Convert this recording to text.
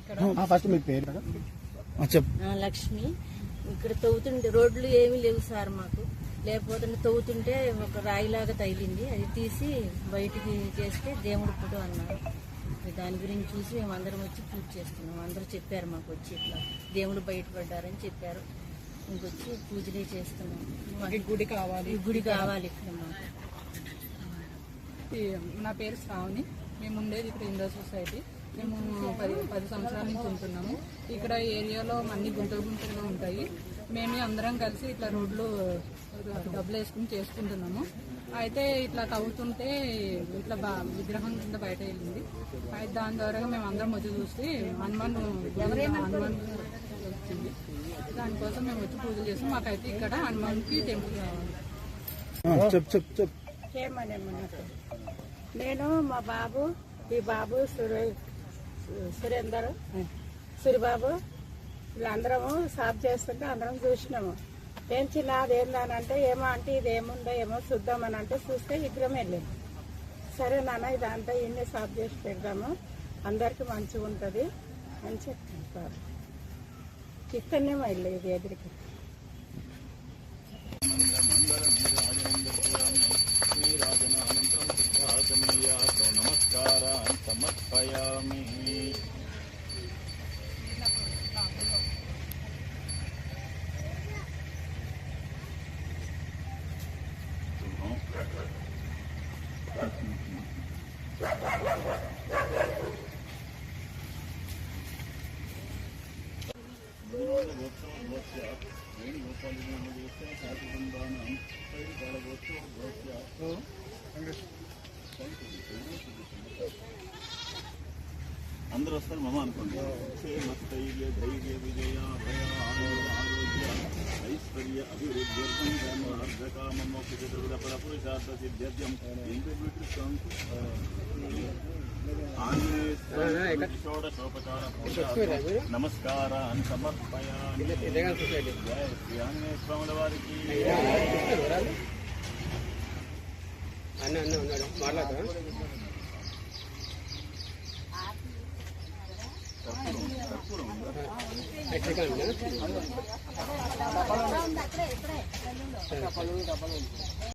ఇక్కడ ఫస్ట్ మీ పేరు లక్ష్మి. ఇక్కడ తవ్వుతుంటే రోడ్లు ఏమీ లేవు సార్ మాకు. లేకపోతే తవ్వుతుంటే ఒక రాయిలాగా తగిలింది. అది తీసి బయటికి చేస్తే దేవుడు పుట్టు అన్నారు. దాని గురించి చూసి మేము అందరం వచ్చి పూజ చేస్తున్నాం. అందరూ చెప్పారు మాకు వచ్చి ఇట్లా దేవుడు బయటపడ్డారని చెప్పారు. ఇంకొచ్చి పూజలే చేస్తున్నాం. మాకు గుడి కావాలి. గుడి కావాలి ఇక్కడ మాకు. నా పేరు శ్రావణి. మేము ఉండేది ఇక్కడ ఇండో సొసైటీ. మేము పది పది సంవత్సరాల నుంచి ఉంటున్నాము. ఇక్కడ ఏరియాలో అన్ని గుంతలు గుంతలుగా ఉంటాయి. మేము అందరం కలిసి ఇట్లా రోడ్లు డబ్బులు వేసుకుని చేసుకుంటున్నాము. అయితే ఇట్లా తవ్వుతుంటే ఇట్లా బా విగ్రహం కింద బయట వెళ్ళింది. అయితే దాని ద్వారా మేము అందరం వచ్చి చూస్తే హనుమాన్ హనుమాన్ వచ్చింది. దానికోసం మేము వచ్చి పూజలు చేస్తాం మాకైతే ఇక్కడ హనుమాన్కి టెంపుల్ కావాలి. నేను మా బాబు ఈ బాబు సురే సురేందర్ సూరిబాబు వీళ్ళందరము సాఫ్ చేస్తుంటే అందరం చూసినాము. ఏం చిన్న అదేందనంటే ఏమో అంటే ఇది ఏముందో ఏమో చూద్దామని అంటే చూస్తే విగ్రహం వెళ్ళింది. సరే నాన్న ఇదంతా ఇన్ని సాఫ్ చేసి పెడదాము. అందరికి మంచిగా ఉంటుంది అని చెప్తాను సార్ ఇక్కడనే వెళ్ళి ఇది ఎదురికి. సమర్పయామి అందరూ వస్తారు మమ అనుకోండి. క్షేమస్థైర్య ధైర్య విజయ భయ ఆరోగ్య ఐశ్వర్య అభివృద్ధ్యర్థం ధర్మార్థకామోక్షితృపర పురుషార్థ సిద్ధ్యర్థం నమస్కారాన్ని ఆంజనేయ స్వాముల వారికి. అన్న అన్న ఉన్నాడు. మాట్లాడతా ఎక్కడ